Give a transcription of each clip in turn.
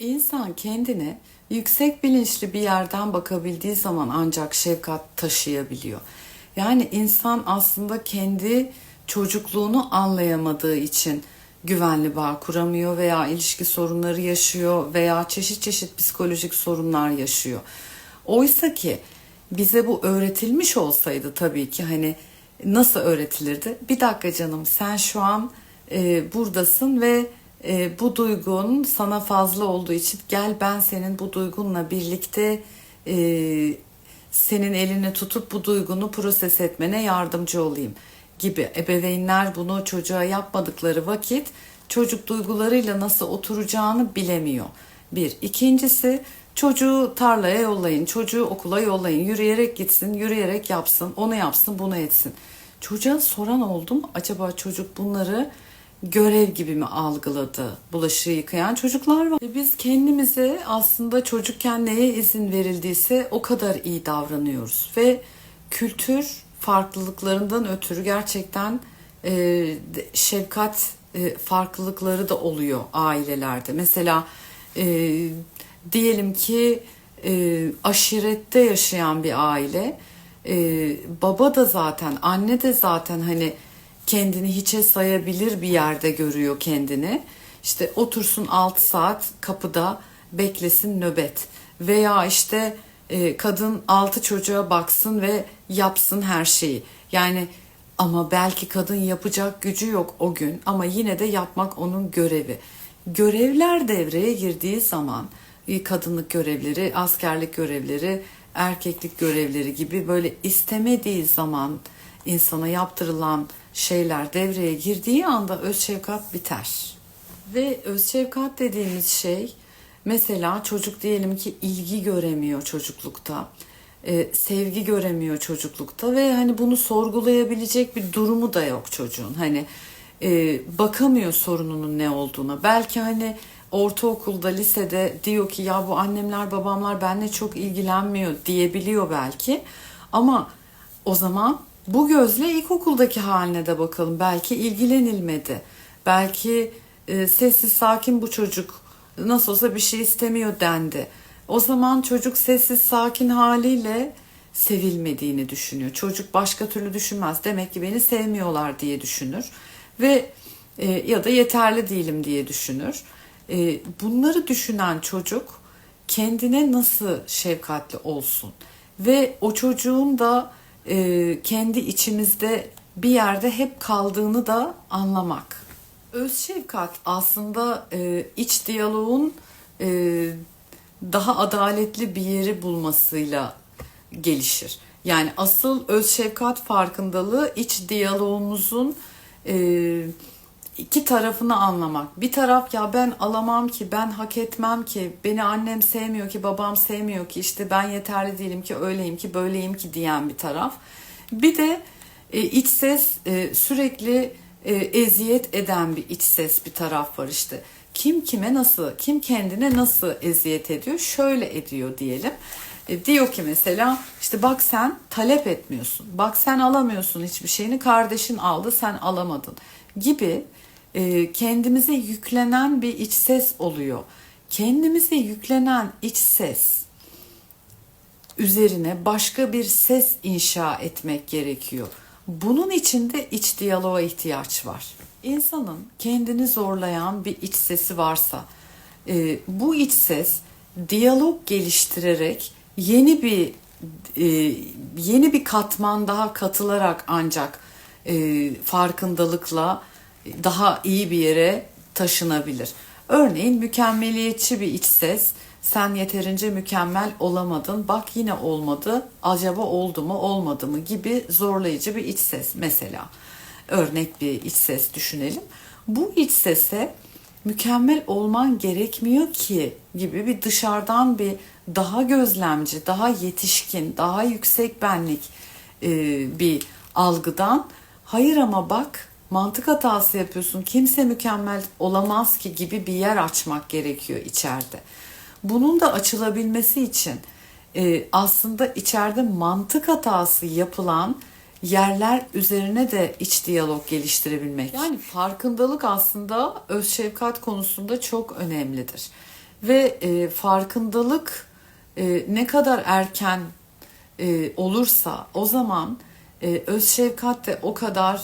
İnsan kendine yüksek bilinçli bir yerden bakabildiği zaman ancak şefkat taşıyabiliyor. Yani insan aslında kendi çocukluğunu anlayamadığı için güvenli bağ kuramıyor veya ilişki sorunları yaşıyor veya çeşit çeşit psikolojik sorunlar yaşıyor. Oysa ki bize bu öğretilmiş olsaydı tabii ki hani nasıl öğretilirdi? Bir dakika canım sen şu an e, buradasın ve e, bu duygun sana fazla olduğu için gel ben senin bu duygunla birlikte e, senin elini tutup bu duygunu proses etmene yardımcı olayım gibi. Ebeveynler bunu çocuğa yapmadıkları vakit çocuk duygularıyla nasıl oturacağını bilemiyor. Bir. İkincisi çocuğu tarlaya yollayın, çocuğu okula yollayın, yürüyerek gitsin, yürüyerek yapsın, onu yapsın, bunu etsin. Çocuğa soran oldu mu acaba çocuk bunları görev gibi mi algıladı? Bulaşığı yıkayan çocuklar var. Ve biz kendimize aslında çocukken neye izin verildiyse o kadar iyi davranıyoruz. Ve kültür farklılıklarından ötürü gerçekten e, şefkat e, farklılıkları da oluyor ailelerde. Mesela e, diyelim ki e, aşirette yaşayan bir aile e, baba da zaten anne de zaten hani kendini hiçe sayabilir bir yerde görüyor kendini. İşte otursun 6 saat kapıda beklesin nöbet veya işte e, kadın 6 çocuğa baksın ve yapsın her şeyi. Yani ama belki kadın yapacak gücü yok o gün ama yine de yapmak onun görevi. Görevler devreye girdiği zaman kadınlık görevleri, askerlik görevleri, erkeklik görevleri gibi böyle istemediği zaman insana yaptırılan şeyler devreye girdiği anda öz şefkat biter. Ve öz şefkat dediğimiz şey mesela çocuk diyelim ki ilgi göremiyor çocuklukta. E, sevgi göremiyor çocuklukta ve hani bunu sorgulayabilecek bir durumu da yok çocuğun. Hani e, bakamıyor sorununun ne olduğuna. Belki hani ortaokulda, lisede diyor ki ya bu annemler babamlar benimle çok ilgilenmiyor diyebiliyor belki. Ama o zaman bu gözle ilkokuldaki haline de bakalım. Belki ilgilenilmedi. Belki e, sessiz sakin bu çocuk nasıl olsa bir şey istemiyor dendi. O zaman çocuk sessiz sakin haliyle sevilmediğini düşünüyor. Çocuk başka türlü düşünmez. Demek ki beni sevmiyorlar diye düşünür ve e, ya da yeterli değilim diye düşünür. E, bunları düşünen çocuk kendine nasıl şefkatli olsun ve o çocuğun da e, kendi içimizde bir yerde hep kaldığını da anlamak. Öz şefkat aslında e, iç diyaloğun e, daha adaletli bir yeri bulmasıyla gelişir. Yani asıl öz şefkat farkındalığı iç diyalogumuzun e, iki tarafını anlamak. Bir taraf ya ben alamam ki, ben hak etmem ki, beni annem sevmiyor ki, babam sevmiyor ki, işte ben yeterli değilim ki, öyleyim ki, böyleyim ki diyen bir taraf. Bir de e, iç ses e, sürekli e, eziyet eden bir iç ses bir taraf var işte. Kim kime nasıl, kim kendine nasıl eziyet ediyor? Şöyle ediyor diyelim. E, diyor ki mesela işte bak sen talep etmiyorsun. Bak sen alamıyorsun hiçbir şeyini. Kardeşin aldı sen alamadın gibi e, kendimize yüklenen bir iç ses oluyor. Kendimize yüklenen iç ses üzerine başka bir ses inşa etmek gerekiyor. Bunun için de iç diyaloğa ihtiyaç var. İnsanın kendini zorlayan bir iç sesi varsa e, bu iç ses diyalog geliştirerek yeni bir e, yeni bir katman daha katılarak ancak e, farkındalıkla daha iyi bir yere taşınabilir. Örneğin mükemmeliyetçi bir iç ses. Sen yeterince mükemmel olamadın. Bak yine olmadı. Acaba oldu mu olmadı mı gibi zorlayıcı bir iç ses mesela. Örnek bir iç ses düşünelim. Bu iç sese mükemmel olman gerekmiyor ki gibi bir dışarıdan bir daha gözlemci daha yetişkin daha yüksek benlik e, bir algıdan hayır ama bak mantık hatası yapıyorsun kimse mükemmel olamaz ki gibi bir yer açmak gerekiyor içeride. Bunun da açılabilmesi için e, aslında içeride mantık hatası yapılan yerler üzerine de iç diyalog geliştirebilmek. Yani farkındalık aslında öz şefkat konusunda çok önemlidir. ve e, farkındalık e, ne kadar erken e, olursa o zaman e, öz şefkat de o kadar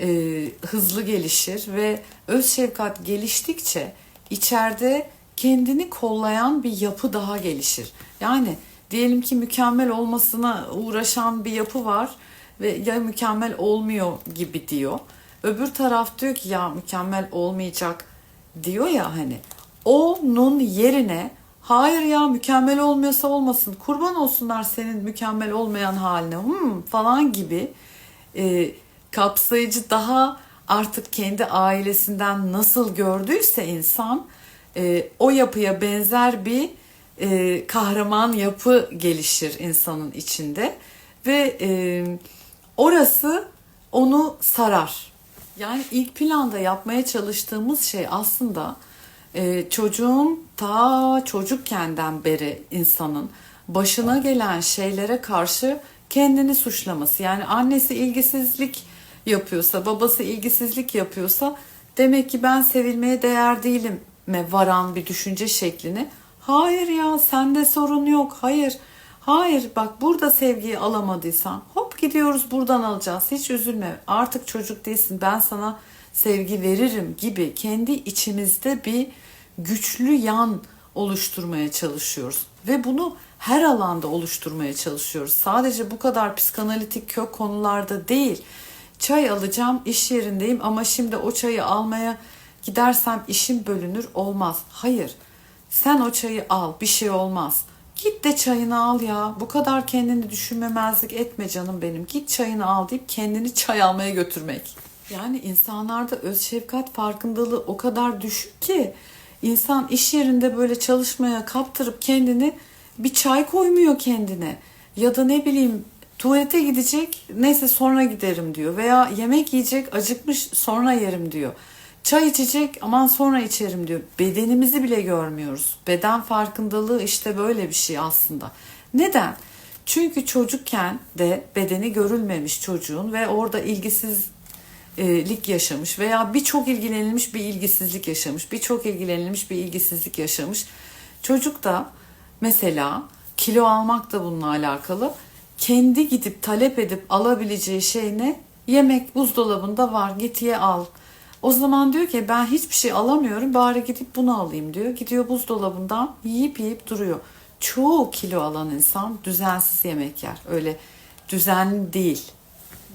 e, hızlı gelişir ve öz şefkat geliştikçe içeride kendini kollayan bir yapı daha gelişir. Yani diyelim ki mükemmel olmasına uğraşan bir yapı var ve ya mükemmel olmuyor gibi diyor. Öbür taraf diyor ki ya mükemmel olmayacak diyor ya hani onun yerine hayır ya mükemmel olmuyorsa olmasın kurban olsunlar senin mükemmel olmayan haline hmm, falan gibi e, kapsayıcı daha artık kendi ailesinden nasıl gördüyse insan e, o yapıya benzer bir e, kahraman yapı gelişir insanın içinde ve e, orası onu sarar. Yani ilk planda yapmaya çalıştığımız şey aslında e, çocuğun ta çocukkenden beri insanın başına gelen şeylere karşı kendini suçlaması. Yani annesi ilgisizlik yapıyorsa, babası ilgisizlik yapıyorsa demek ki ben sevilmeye değer değilim me varan bir düşünce şeklini. Hayır ya sende sorun yok. Hayır. Hayır bak burada sevgiyi alamadıysan hop gidiyoruz buradan alacağız. Hiç üzülme. Artık çocuk değilsin. Ben sana sevgi veririm gibi kendi içimizde bir güçlü yan oluşturmaya çalışıyoruz ve bunu her alanda oluşturmaya çalışıyoruz. Sadece bu kadar psikanalitik kök konularda değil. Çay alacağım, iş yerindeyim ama şimdi o çayı almaya gidersem işim bölünür olmaz. Hayır. Sen o çayı al, bir şey olmaz. Git de çayını al ya. Bu kadar kendini düşünmemezlik etme canım benim. Git çayını al deyip kendini çay almaya götürmek. Yani insanlarda öz şefkat farkındalığı o kadar düşük ki insan iş yerinde böyle çalışmaya kaptırıp kendini bir çay koymuyor kendine. Ya da ne bileyim tuvalete gidecek neyse sonra giderim diyor. Veya yemek yiyecek acıkmış sonra yerim diyor. Çay içecek aman sonra içerim diyor. Bedenimizi bile görmüyoruz. Beden farkındalığı işte böyle bir şey aslında. Neden? Çünkü çocukken de bedeni görülmemiş çocuğun ve orada ilgisizlik yaşamış veya birçok ilgilenilmiş bir ilgisizlik yaşamış, birçok ilgilenilmiş bir ilgisizlik yaşamış. Çocuk da mesela kilo almak da bununla alakalı. Kendi gidip talep edip alabileceği şey ne? Yemek buzdolabında var git ye al. O zaman diyor ki ben hiçbir şey alamıyorum bari gidip bunu alayım diyor. Gidiyor buzdolabından yiyip yiyip duruyor. Çoğu kilo alan insan düzensiz yemek yer. Öyle düzenli değil.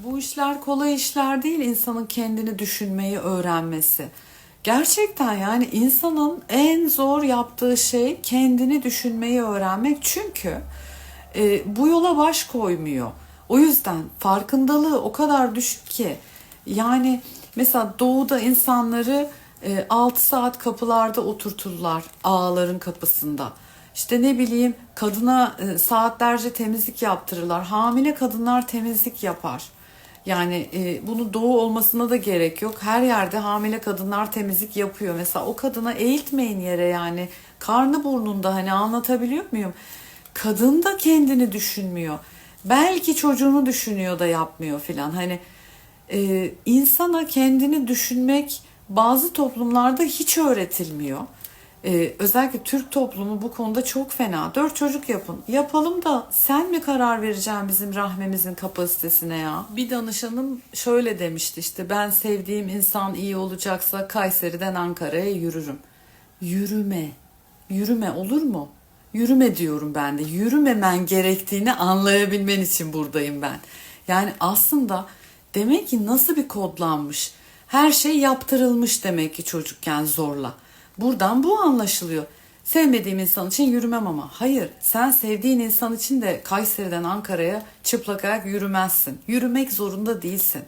Bu işler kolay işler değil insanın kendini düşünmeyi öğrenmesi. Gerçekten yani insanın en zor yaptığı şey kendini düşünmeyi öğrenmek. Çünkü e, bu yola baş koymuyor. O yüzden farkındalığı o kadar düşük ki yani mesela doğuda insanları e, 6 saat kapılarda oturturlar ağların kapısında. İşte ne bileyim kadına e, saatlerce temizlik yaptırırlar. Hamile kadınlar temizlik yapar. Yani e, bunu doğu olmasına da gerek yok. Her yerde hamile kadınlar temizlik yapıyor. Mesela o kadına eğitmeyin yere yani. Karnı burnunda hani anlatabiliyor muyum? Kadın da kendini düşünmüyor. Belki çocuğunu düşünüyor da yapmıyor filan. Hani e, insana kendini düşünmek bazı toplumlarda hiç öğretilmiyor. Ee, özellikle Türk toplumu bu konuda çok fena. Dört çocuk yapın. Yapalım da sen mi karar vereceksin bizim rahmemizin kapasitesine ya? Bir danışanım şöyle demişti işte ben sevdiğim insan iyi olacaksa Kayseri'den Ankara'ya yürürüm. Yürüme. Yürüme olur mu? Yürüme diyorum ben de. Yürümemen gerektiğini anlayabilmen için buradayım ben. Yani aslında demek ki nasıl bir kodlanmış. Her şey yaptırılmış demek ki çocukken zorla. Buradan bu anlaşılıyor. Sevmediğim insan için yürümem ama. Hayır, sen sevdiğin insan için de Kayseri'den Ankara'ya çıplak ayak yürümezsin. Yürümek zorunda değilsin.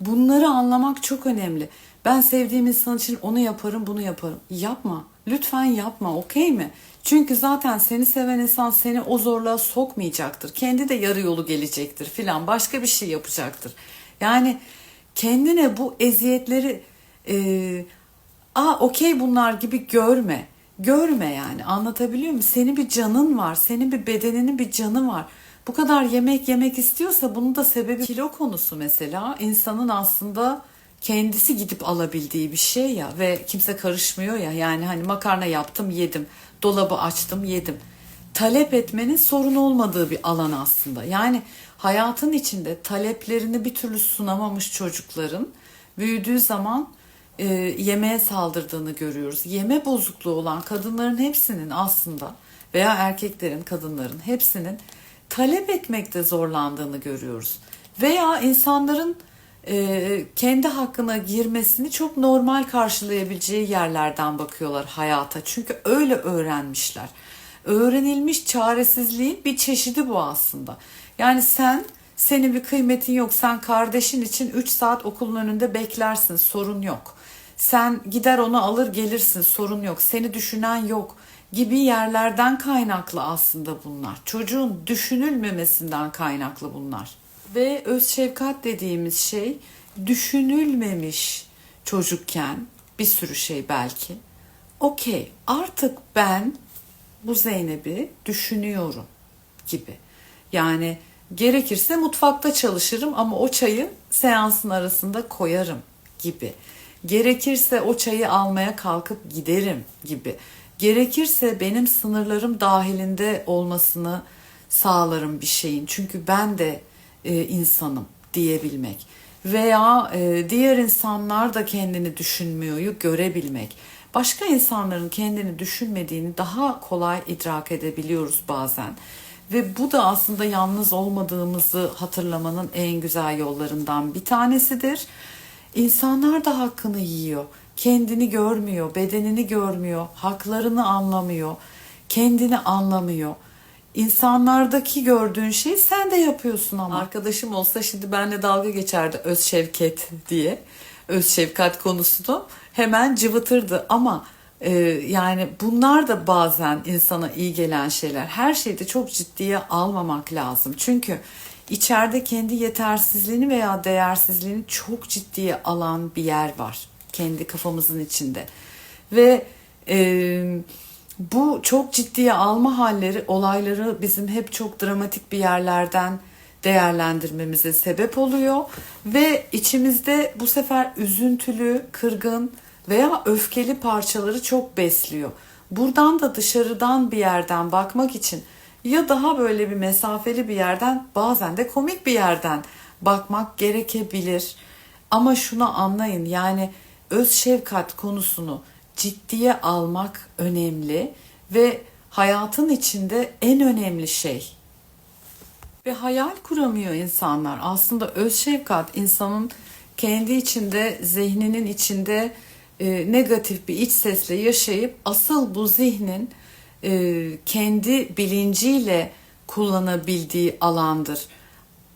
Bunları anlamak çok önemli. Ben sevdiğim insan için onu yaparım, bunu yaparım. Yapma. Lütfen yapma, okey mi? Çünkü zaten seni seven insan seni o zorluğa sokmayacaktır. Kendi de yarı yolu gelecektir filan. Başka bir şey yapacaktır. Yani kendine bu eziyetleri e, aa okey bunlar gibi görme. Görme yani anlatabiliyor muyum? Senin bir canın var. Senin bir bedeninin bir canı var. Bu kadar yemek yemek istiyorsa bunun da sebebi kilo konusu mesela. insanın aslında kendisi gidip alabildiği bir şey ya ve kimse karışmıyor ya yani hani makarna yaptım yedim dolabı açtım yedim talep etmenin sorun olmadığı bir alan aslında yani hayatın içinde taleplerini bir türlü sunamamış çocukların büyüdüğü zaman e, yemeğe saldırdığını görüyoruz. Yeme bozukluğu olan kadınların hepsinin aslında veya erkeklerin, kadınların hepsinin talep etmekte zorlandığını görüyoruz. Veya insanların e, kendi hakkına girmesini çok normal karşılayabileceği yerlerden bakıyorlar hayata. Çünkü öyle öğrenmişler. Öğrenilmiş çaresizliğin bir çeşidi bu aslında. Yani sen senin bir kıymetin yok. Sen kardeşin için 3 saat okulun önünde beklersin. Sorun yok. Sen gider onu alır gelirsin. Sorun yok. Seni düşünen yok gibi yerlerden kaynaklı aslında bunlar. Çocuğun düşünülmemesinden kaynaklı bunlar. Ve öz şefkat dediğimiz şey düşünülmemiş çocukken bir sürü şey belki. Okey artık ben bu Zeynep'i düşünüyorum gibi. Yani gerekirse mutfakta çalışırım ama o çayı seansın arasında koyarım gibi. Gerekirse o çayı almaya kalkıp giderim gibi. Gerekirse benim sınırlarım dahilinde olmasını sağlarım bir şeyin. Çünkü ben de e, insanım diyebilmek veya e, diğer insanlar da kendini düşünmüyoryu görebilmek. Başka insanların kendini düşünmediğini daha kolay idrak edebiliyoruz bazen. Ve bu da aslında yalnız olmadığımızı hatırlamanın en güzel yollarından bir tanesidir. İnsanlar da hakkını yiyor. Kendini görmüyor, bedenini görmüyor, haklarını anlamıyor, kendini anlamıyor. İnsanlardaki gördüğün şeyi sen de yapıyorsun ama. Arkadaşım olsa şimdi benimle dalga geçerdi öz şevket diye. Öz şefkat konusunu hemen cıvıtırdı ama e, yani bunlar da bazen insana iyi gelen şeyler. Her şeyi de çok ciddiye almamak lazım. Çünkü içeride kendi yetersizliğini veya değersizliğini çok ciddiye alan bir yer var. Kendi kafamızın içinde. Ve e, bu çok ciddiye alma halleri olayları bizim hep çok dramatik bir yerlerden değerlendirmemize sebep oluyor ve içimizde bu sefer üzüntülü, kırgın veya öfkeli parçaları çok besliyor. Buradan da dışarıdan bir yerden bakmak için ya daha böyle bir mesafeli bir yerden bazen de komik bir yerden bakmak gerekebilir. Ama şunu anlayın yani öz şefkat konusunu ciddiye almak önemli ve hayatın içinde en önemli şey. Ve hayal kuramıyor insanlar. Aslında öz şefkat insanın kendi içinde, zihninin içinde e, negatif bir iç sesle yaşayıp asıl bu zihnin e, kendi bilinciyle kullanabildiği alandır.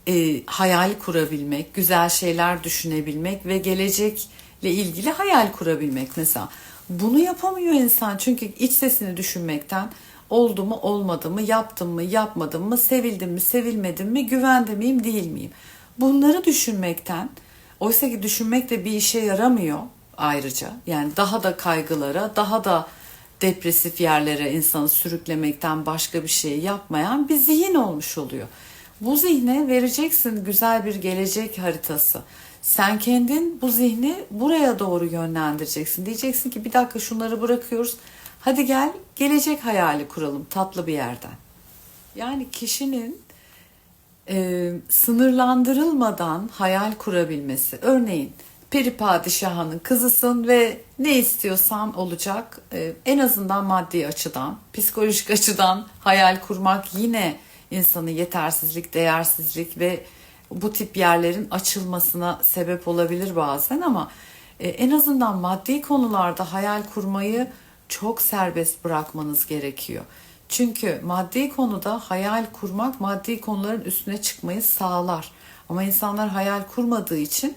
E, hayal kurabilmek, güzel şeyler düşünebilmek ve gelecekle ilgili hayal kurabilmek mesela. Bunu yapamıyor insan çünkü iç sesini düşünmekten oldu mu olmadı mı, yaptım mı yapmadım mı, sevildim mi sevilmedim mi, güvende miyim değil miyim? Bunları düşünmekten, oysa ki düşünmek de bir işe yaramıyor ayrıca. Yani daha da kaygılara, daha da depresif yerlere insanı sürüklemekten başka bir şey yapmayan bir zihin olmuş oluyor. Bu zihne vereceksin güzel bir gelecek haritası. Sen kendin bu zihni buraya doğru yönlendireceksin. Diyeceksin ki bir dakika şunları bırakıyoruz. Hadi gel gelecek hayali kuralım tatlı bir yerden. Yani kişinin e, sınırlandırılmadan hayal kurabilmesi. Örneğin peri padişahının kızısın ve ne istiyorsan olacak. E, en azından maddi açıdan, psikolojik açıdan hayal kurmak yine insanı yetersizlik, değersizlik ve bu tip yerlerin açılmasına sebep olabilir bazen ama e, en azından maddi konularda hayal kurmayı çok serbest bırakmanız gerekiyor. Çünkü maddi konuda hayal kurmak maddi konuların üstüne çıkmayı sağlar. Ama insanlar hayal kurmadığı için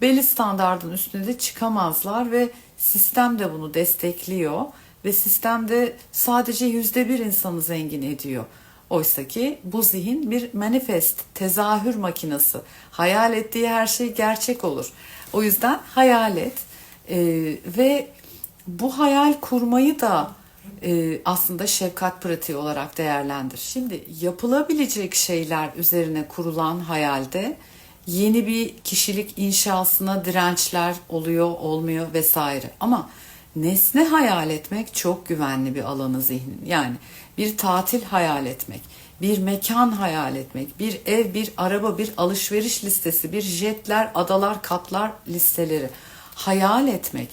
belli standardın üstüne de çıkamazlar ve sistem de bunu destekliyor ve sistemde sadece yüzde bir insanı zengin ediyor. Oysa ki bu zihin bir manifest, tezahür makinesi. Hayal ettiği her şey gerçek olur. O yüzden hayal et ee, ve bu hayal kurmayı da e, aslında şefkat pratiği olarak değerlendir. Şimdi yapılabilecek şeyler üzerine kurulan hayalde yeni bir kişilik inşasına dirençler oluyor, olmuyor vesaire. Ama nesne hayal etmek çok güvenli bir alanı zihnin. Yani bir tatil hayal etmek, bir mekan hayal etmek, bir ev, bir araba, bir alışveriş listesi, bir jetler, adalar, katlar listeleri hayal etmek.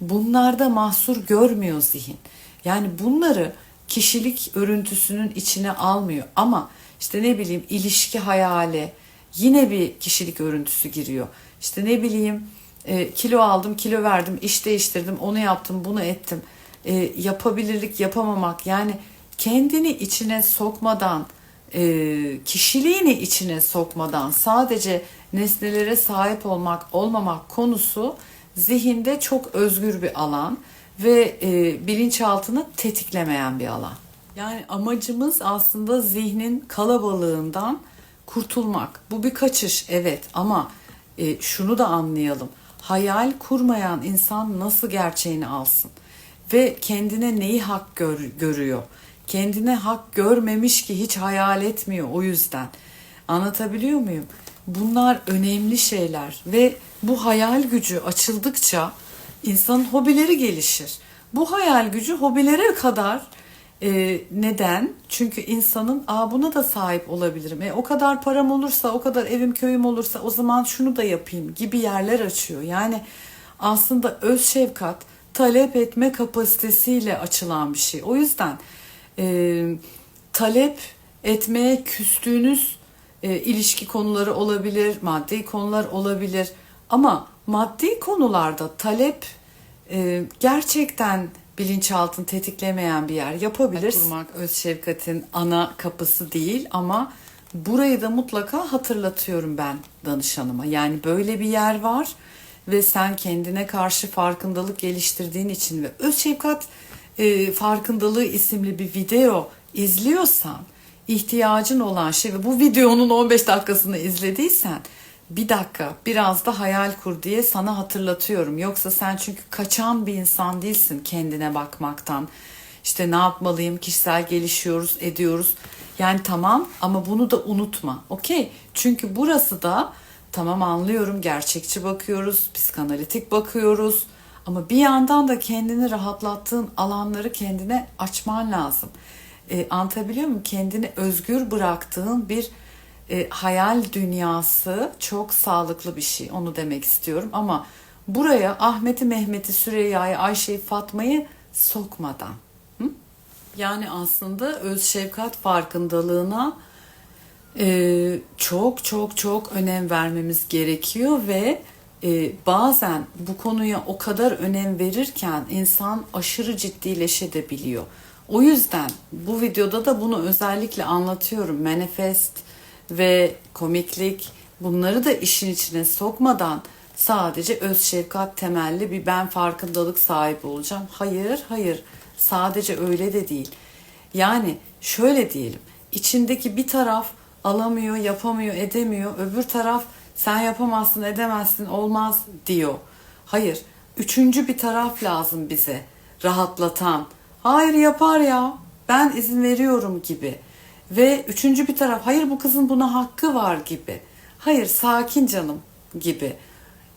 Bunlarda mahsur görmüyor zihin. Yani bunları kişilik örüntüsünün içine almıyor ama işte ne bileyim ilişki hayali yine bir kişilik örüntüsü giriyor. İşte ne bileyim e, kilo aldım, kilo verdim, iş değiştirdim, onu yaptım, bunu ettim. E, yapabilirlik, yapamamak yani kendini içine sokmadan, e, kişiliğini içine sokmadan sadece nesnelere sahip olmak, olmamak konusu zihinde çok özgür bir alan ve e, bilinçaltını tetiklemeyen bir alan. Yani amacımız aslında zihnin kalabalığından kurtulmak. Bu bir kaçış evet ama e, şunu da anlayalım. Hayal kurmayan insan nasıl gerçeğini alsın? Ve kendine neyi hak gör, görüyor? Kendine hak görmemiş ki hiç hayal etmiyor o yüzden. Anlatabiliyor muyum? Bunlar önemli şeyler ve bu hayal gücü açıldıkça insanın hobileri gelişir. Bu hayal gücü hobilere kadar e, neden? Çünkü insanın Aa, buna da sahip olabilirim. E, o kadar param olursa, o kadar evim köyüm olursa o zaman şunu da yapayım gibi yerler açıyor. Yani aslında öz şefkat talep etme kapasitesiyle açılan bir şey. O yüzden e, talep etmeye küstüğünüz e, ilişki konuları olabilir, maddi konular olabilir. Ama maddi konularda talep e, gerçekten bilinçaltını tetiklemeyen bir yer yapabilir. Kurmak öz şefkatin ana kapısı değil ama burayı da mutlaka hatırlatıyorum ben danışanıma. Yani böyle bir yer var ve sen kendine karşı farkındalık geliştirdiğin için ve öz şefkat e, farkındalığı isimli bir video izliyorsan ihtiyacın olan şey ve bu videonun 15 dakikasını izlediysen bir dakika biraz da hayal kur diye sana hatırlatıyorum. Yoksa sen çünkü kaçan bir insan değilsin kendine bakmaktan. İşte ne yapmalıyım kişisel gelişiyoruz ediyoruz. Yani tamam ama bunu da unutma. Okey çünkü burası da tamam anlıyorum gerçekçi bakıyoruz, psikanalitik bakıyoruz. Ama bir yandan da kendini rahatlattığın alanları kendine açman lazım. E, anlatabiliyor muyum? Kendini özgür bıraktığın bir e, hayal dünyası çok sağlıklı bir şey. Onu demek istiyorum ama buraya Ahmet'i, Mehmet'i, Süreyya'yı, Ayşe'yi, Fatma'yı sokmadan. Hı? Yani aslında öz şefkat farkındalığına e, çok çok çok önem vermemiz gerekiyor ve e, bazen bu konuya o kadar önem verirken insan aşırı ciddileşebiliyor. O yüzden bu videoda da bunu özellikle anlatıyorum. Manifest, ve komiklik bunları da işin içine sokmadan sadece öz şefkat temelli bir ben farkındalık sahibi olacağım. Hayır, hayır. Sadece öyle de değil. Yani şöyle diyelim. içindeki bir taraf alamıyor, yapamıyor, edemiyor. Öbür taraf sen yapamazsın, edemezsin, olmaz diyor. Hayır. Üçüncü bir taraf lazım bize. Rahatlatan. Hayır yapar ya. Ben izin veriyorum gibi. Ve üçüncü bir taraf hayır bu kızın buna hakkı var gibi. Hayır sakin canım gibi.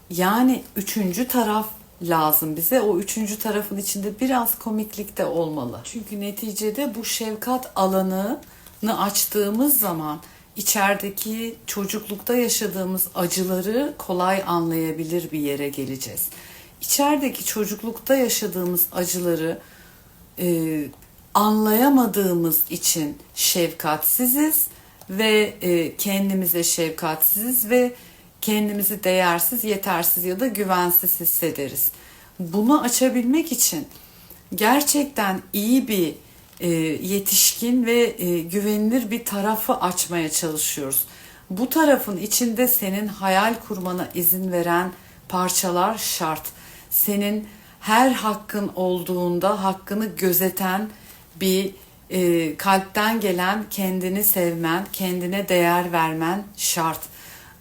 Yani üçüncü taraf lazım bize. O üçüncü tarafın içinde biraz komiklik de olmalı. Çünkü neticede bu şefkat alanını açtığımız zaman içerideki çocuklukta yaşadığımız acıları kolay anlayabilir bir yere geleceğiz. İçerideki çocuklukta yaşadığımız acıları e, anlayamadığımız için şefkatsiziz ve e, kendimize şefkatsiziz ve kendimizi değersiz, yetersiz ya da güvensiz hissederiz. Bunu açabilmek için gerçekten iyi bir e, yetişkin ve e, güvenilir bir tarafı açmaya çalışıyoruz. Bu tarafın içinde senin hayal kurmana izin veren parçalar şart. Senin her hakkın olduğunda hakkını gözeten bir e, kalpten gelen kendini sevmen, kendine değer vermen şart.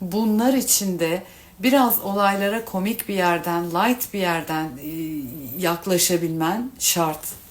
Bunlar içinde biraz olaylara komik bir yerden, light bir yerden e, yaklaşabilmen şart.